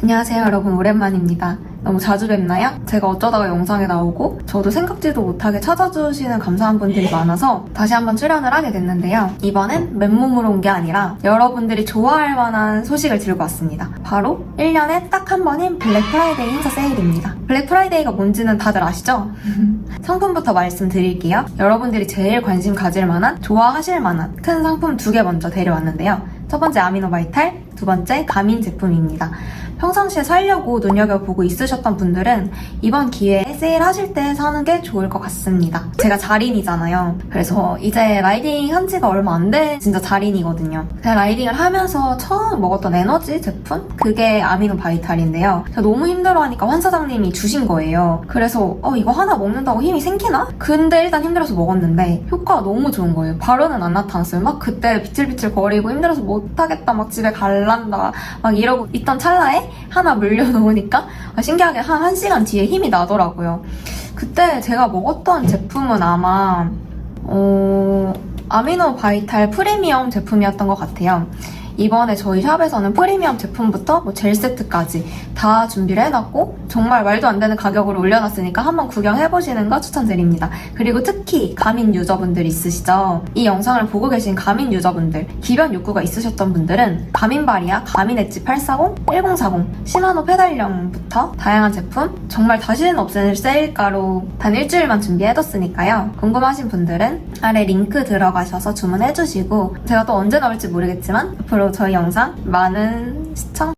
안녕하세요 여러분 오랜만입니다. 너무 자주 뵙나요? 제가 어쩌다가 영상에 나오고 저도 생각지도 못하게 찾아주시는 감사한 분들이 많아서 다시 한번 출연을 하게 됐는데요. 이번엔 맨몸으로 온 게 아니라 여러분들이 좋아할 만한 소식을 들고 왔습니다. 바로 1년에 딱 한 번인 블랙 프라이데이 행사 세일입니다. 블랙 프라이데이가 뭔지는 다들 아시죠? 상품부터 말씀드릴게요. 여러분들이 제일 관심 가질 만한, 좋아하실 만한 큰 상품 두 개 먼저 데려왔는데요. 첫 번째 아미노 바이탈, 두 번째 가민 제품입니다. 평상시에 살려고 눈여겨보고 있으셨던 분들은 이번 기회에 세일하실 때 사는 게 좋을 것 같습니다. 제가 자린이잖아요. 그래서 이제 라이딩 한 지가 얼마 안된 진짜 자린이거든요. 제가 라이딩을 하면서 처음 먹었던 에너지 제품? 그게 아미노 바이탈인데요. 제가 너무 힘들어하니까 환 사장님이 주신 거예요. 그래서 어 이거 하나 먹는다고 힘이 생기나? 근데 일단 힘들어서 먹었는데 효과가 너무 좋은 거예요. 바로는 안 나타났어요. 막 그때 비틀비틀 거리고 힘들어서 못하겠다 막 집에 갈란다 막 이러고 있던 찰나에 하나 물려놓으니까 아, 신기하게 한 1시간 뒤에 힘이 나더라고요. 그때 제가 먹었던 제품은 아마 어, 아미노 바이탈 프리미엄 제품이었던 것 같아요. 이번에 저희 샵에서는 프리미엄 제품부터 뭐 젤 세트까지 다 준비를 해놨고 정말 말도 안 되는 가격으로 올려놨으니까 한번 구경해보시는 거 추천드립니다. 그리고 특히 가민 유저분들 있으시죠? 이 영상을 보고 계신 가민 유저분들 기변 욕구가 있으셨던 분들은 가민바리아, 가민 엣지 840, 1040, 시마노 페달령부터 다양한 제품 정말 다시는 없을 세일가로 단 일주일만 준비해뒀으니까요. 궁금하신 분들은 아래 링크 들어가셔서 주문해주시고 제가 또 언제 나올지 모르겠지만 저희 영상 많은 시청